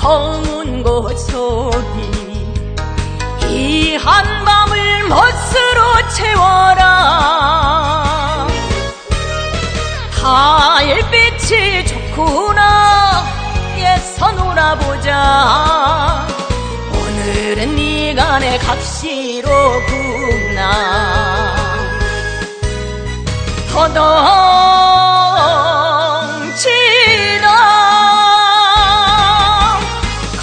검은 고소리 이 한밤을 멋으로 채워라. 달빛이 좋구나. 예서 놀아보자. 오늘은 네가 내 값이로구나. 더덩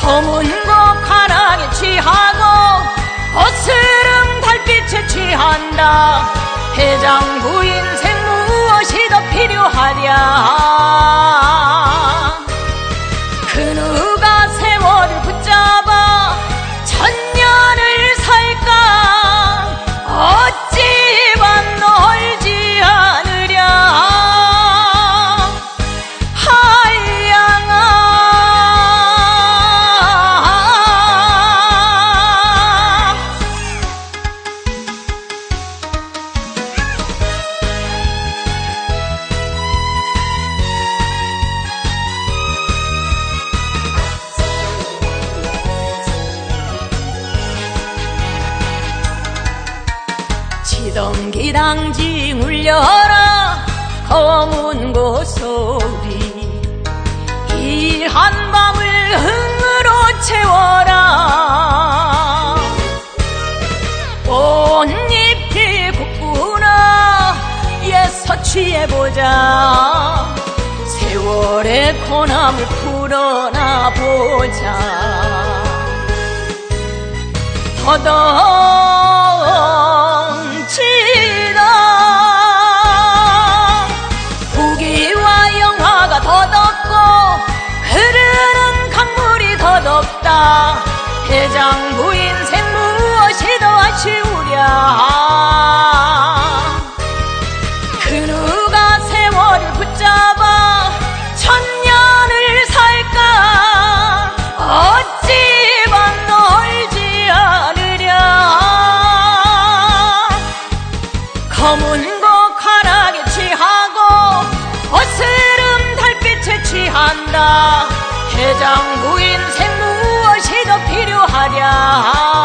검은 곡하락에 취하고 어스름 달빛에 취한다. 회장 부인 생 무엇이 더 필요하랴 당지 울려라. 검은 고소리 이 한밤을 흥으로 채워라. 꽃잎이 곱구나. 예 서 취해보자. 세월의 고남을 풀어나 보자. 더덩 더덥다 회장 부 인 생 무엇이 더 아쉬우랴? 그 누가 세월을 붙잡아 천년을 살까? 어찌 반 놀지 않으랴? 검은 곡하락에 취하고 어스름 달빛에 취한다. 회장 Ah.